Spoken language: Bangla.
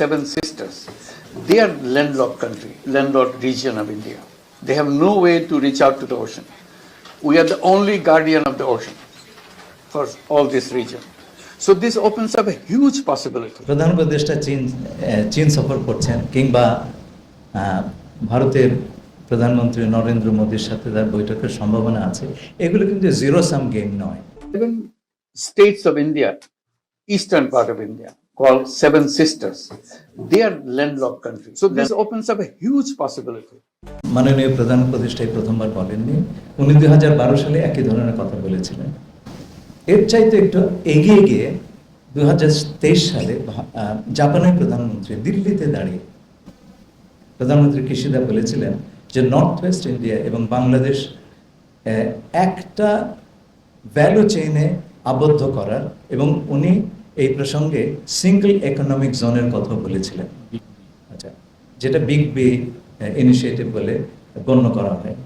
Seven Sisters. They are landlocked country, landlocked region of India. They have no way to reach out to the ocean. We are the only guardian of the ocean for all this region. So this opens up a huge possibility. প্রধান উপদেষ্টা চীন চীন সফর করছেন কিংবা ভারতের প্রধানমন্ত্রী নরেন্দ্র মোদীর সাথে তার বৈঠকের সম্ভাবনা আছে এগুলো কিন্তু জিরো সাম গেম নয় Seven states of India, eastern part of India, called Seven Sisters. They are landlocked countries. So this opens up a huge possibility. মাননীয় প্রধান এই প্রথমবার বলেননি উনি দুই হাজার বারো সালে একই ধরনের কথা বলেছিলেন এর চাইতে একটু এগিয়ে গিয়ে দুই হাজার তেইশ সালে জাপানের প্রধানমন্ত্রী দিল্লিতে দাঁড়িয়ে প্রধানমন্ত্রী কিশিদা বলেছিলেন যে নর্থ ওয়েস্ট ইন্ডিয়া এবং বাংলাদেশ আহ, একটা ভ্যালু চেইনে আবদ্ধ করার এবং উনি এই প্রসঙ্গে সিঙ্গল ইকোনমিক জোনের কথা বলেছিলেন। আচ্ছা যেটা বিগ বি ইনিশিয়েটিভ বলে গণ্য করা হয়।